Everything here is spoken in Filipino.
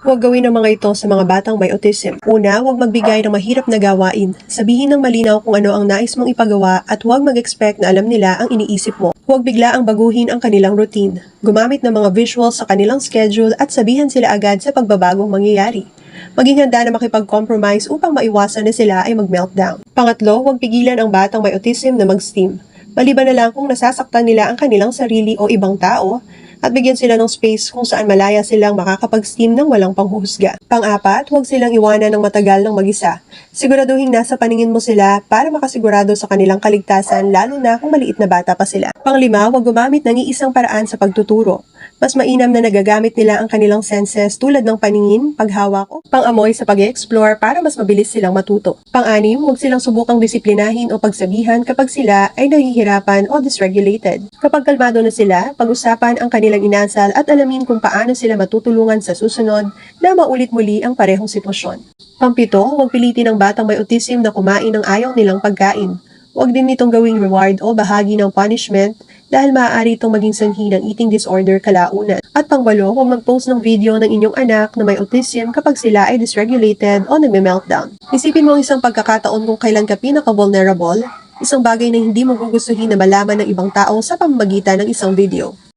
Huwag gawin ang mga ito sa mga batang may autism. Una, huwag magbigay ng mahirap na gawain. Sabihin ng malinaw kung ano ang nais mong ipagawa at huwag mag-expect na alam nila ang iniisip mo. Huwag bigla ang baguhin ang kanilang routine. Gumamit ng mga visuals sa kanilang schedule at sabihan sila agad sa pagbabagong mangyayari. Maging handa na makipag-compromise upang maiwasan na sila ay mag-meltdown. Pangatlo, huwag pigilan ang batang may autism na mag-steam. Maliban na lang kung nasasaktan nila ang kanilang sarili o ibang tao, at bigyan sila ng space kung saan malaya silang makakapag-steam ng walang panghuhusga. Pang-apat, huwag silang iwanan ng matagal ng mag-isa. Siguraduhin nasa paningin mo sila para makasigurado sa kanilang kaligtasan lalo na kung maliit na bata pa sila. Panglima, huwag gumamit ng iisang paraan sa pagtuturo. Mas mainam na nagagamit nila ang kanilang senses tulad ng paningin, paghawak o pang-amoy sa pag-explore para mas mabilis silang matuto. Pang-anim, huwag silang subukang disiplinahin o pagsabihan kapag sila ay nahihirapan o dysregulated. Kapag kalmado na sila, pag-usapan ang kanilang inasal at alamin kung paano sila matutulungan sa susunod na maulit muli ang parehong sitwasyon. Pampito, huwag pilitin ang batang may autism na kumain ng ayaw nilang pagkain. Huwag din nitong gawing reward o bahagi ng punishment dahil maaari itong maging sanhi ng eating disorder kalaunan. At pangwalo, huwag mag-post ng video ng inyong anak na may autism kapag sila ay dysregulated o nagme-meltdown. Isipin mo ang isang pagkakataon kung kailan ka pinaka-vulnerable, isang bagay na hindi mo gugustuhin na malaman ng ibang tao sa pamamagitan ng isang video.